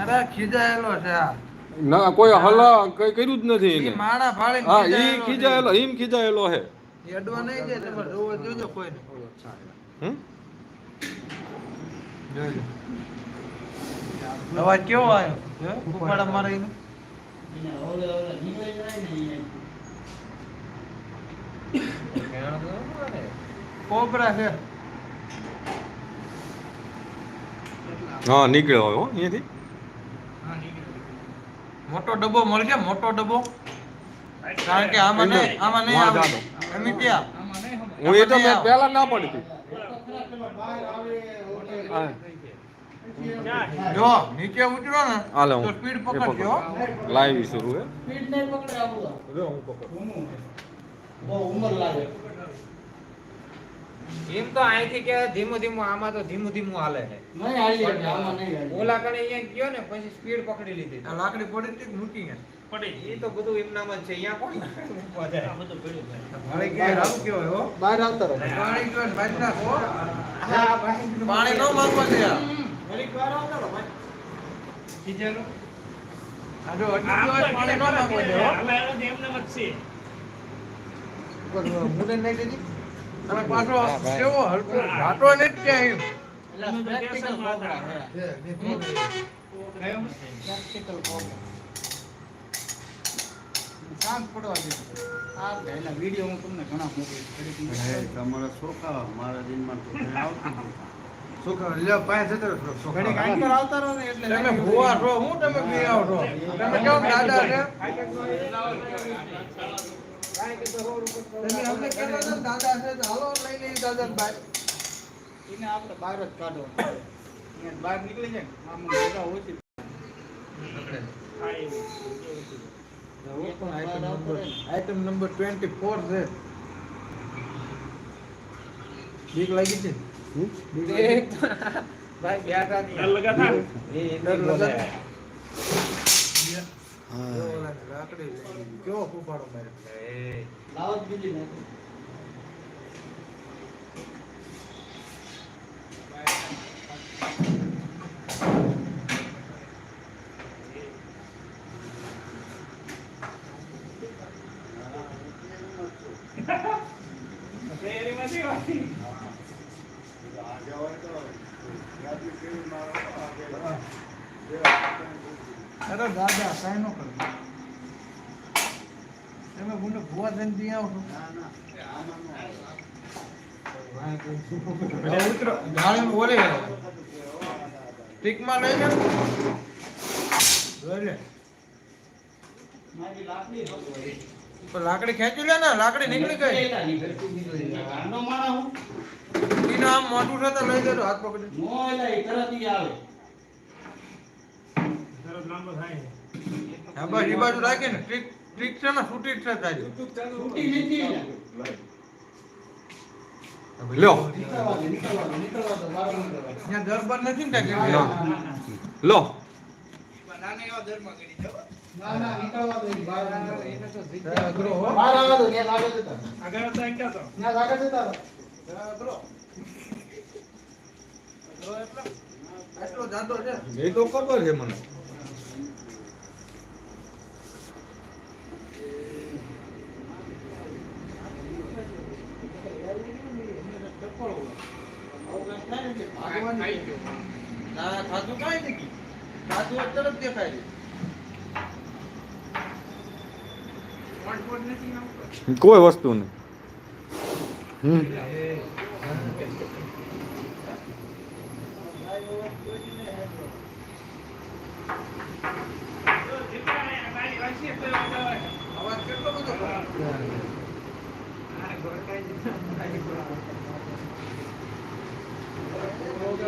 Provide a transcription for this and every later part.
અરે ખીજાયેલો છે આ. ના કોઈ હલ કઈ કર્યું જ નથી એને. માણા ફાડીને હા ઈ ખીજાયેલો છે. ખીજાયેલો હે એડવા નહીં દે તમારે જોવો જોજો કોઈને. હમ? જોજો. અવાજ કેવો આવ્યો? ઉપાડા મારે એનો. કોબરા છે. હા નીકળ્યો હવે હો અહીંયાથી. મોટો ડબ્બો મળશે મોટો ડબ્બો. કારણ કે આમાં નહીં આમાં નહીં આવે એમ ત્યાં હું એ તો મેં પહેલા ના પડી હતી. જો નીચે ઉતરો ને હાલે હું તો સ્પીડ પકડજો. હો. પકડ. લાઈવ શરૂ હે. એમ તો અહીંથી કે ધીમું ધીમું આમાં તો ધીમું ધીમું હાલે છે. ઓલા કણે અહીંયા ગયો ને પછી સ્પીડ પકડી લીધી. આ લાકડી પડી હતી મૂકી ગયા? પડી એ તો બધું એમનામ છે અહીંયા કોણ મૂકવા જાય? ભાઈ કે રામ કેવો હો? બહાર આવતા રહો. પાણી જો ને ભાઈ નાખો હા, ભાઈ. પાણી નો માંગવા દે આ. ઘડીક વાર રહો, ભાઈ. ખીજેલો. આ અટકી પાણી નો માંગવા દે હો? મુને નહીં દીધી અને પાછો કેવો હલકો ઘાટો ને જ ત્યાં શાંત પડવા દે વીડિયો હું તમને ઘણા મોકલીશ તમારા છોકરા મારા દિનમાં તો કંઈ આવતું નથી. છોકરા લ્યો પાસે જતો છોકરા. ઘડીક આંકર આવતા રહો ને એટલે તમે ભૂવા છો હું તમે બી આવો છો? તમે કેમ દાદા છે? તમે અમને કહેતા હતા દાદા છે હાલો લઈ લઈએ દાદા ભાઈ એને આપણે બહાર જ કાઢો બહાર નીકળી જાય આમ જગ્યા ઓછી આઈટમ નંબર ટ્વેન્ટી ફોર છે બીક લાગી છે? બીક લાગી? ભાઈ બેઠા. એ ડર લાગે? કેવો ફૂફાડો લાવો બીજી નાખો. અરે દાદા સાઈ નો કરો તમે મને ભૂવા થઈને બી આવો ઉતરો ગાળે બોલે સ્ટીકમાં લઈ લે લે લાકડી હતી. પણ લાકડી ખેંચી લે ને લાકડી નીકળી ગઈ. આનો માણસ હું. એનું આમ મોટું છે તો લઈ જજો હાથ પકડી. તરત આવે. હા બસ એ બાજુ રાખી ને. ટ્રીક ટ્રીક છે ને? છૂટી જ છે તારી છૂટી નથી ને. લ્યો. નીકળવા દે, નીકળવા દે, નીકળવા દે, બહાર નીકળવા દે. ત્યાં દર બર નથી ને ત્યાં ના. કેટલી? લો ના ના નીકળવા દે, બહાર નીકળવા દે. જરા અઘરો હો. બહાર આવવા દો, ત્યાં આગળ જતા રહો. ત્યાં આગળ જતા રહો. જરા અઘરો. અઘરો એટલે? આટલો જાડો છે એ તો ખબર છે મને ના ખાધું કાંઈ નથી. ખાધું હોય તરત દેખાય છે. કોઈ વસ્તુ નહીં. હમ. અવાજ કેટલો બધો કરે? જરા મોગલમાં એટલે આમ તો હાથમાં લીધું. તો માતાજીનું ભોગ બીજો બીજો.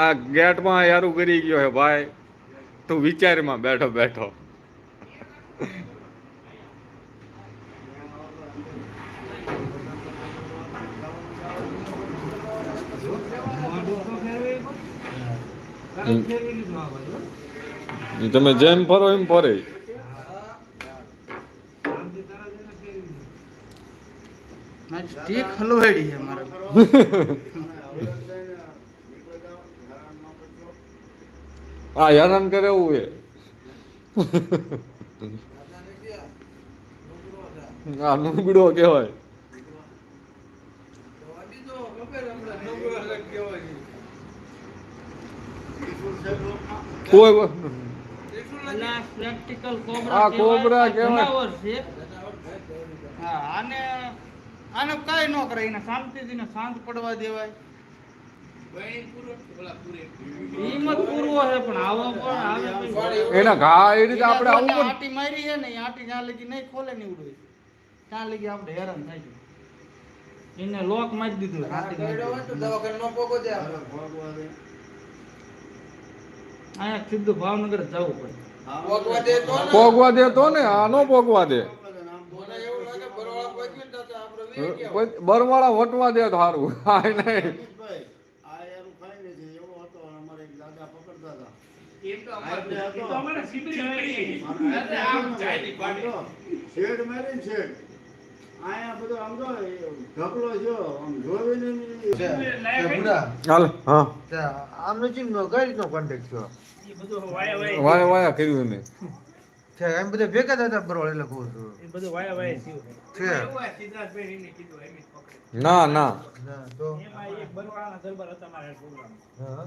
આ ગેટમાં યારું કરી ગયો હે ભાઈ. તું વિચારમાં બેઠો બેઠો. તમે જેમ ફરો એમ ફરે. હલવાડી છે મારે. આ હેરાન કરે એવું એ. નુગડો કહેવાય. કોઈ આ કોબરા હા કઈ ન એને શાંતિથી શાંત પડવા દેવાય. એના ઘા એ રીતે આપણે આવું પણ આંટી મારી છે ને એ જ્યાં લગી નહીં ખોલે નીવડું ત્યાં લગી આપણે હેરાન થાય છે. એને લોક મારી દીધું. આંટી મારી ગયડો હોય દીધું. તો દવાખાને ન પોગો દે આપણે. અહીંયા સીધું ભાવનગર જવું પડે. પોગવા દે તો ને. પોગવા દે તો ને આ નો પોગવા દે. બરવાળા વટવા દે તો સારું હા નહીં ભાઈ, આ યારું ખાઈ નથી એવો હતો અમારે એક દાદા પકડતા હતા આપણે હતો. મને શેડ મારીને શેડ. આયા બધો આમ જો ઢગલો જો આમ જોઈને ની- તે બુડા, હાલ હા તે આમને નો કઈ રીતનો કોન્ટેક્ટ થયો વાયા વાયા કર્યું ને છે એમ બધા ભેગા થતા એટલે કહું છું. છે ના ના ના તો હા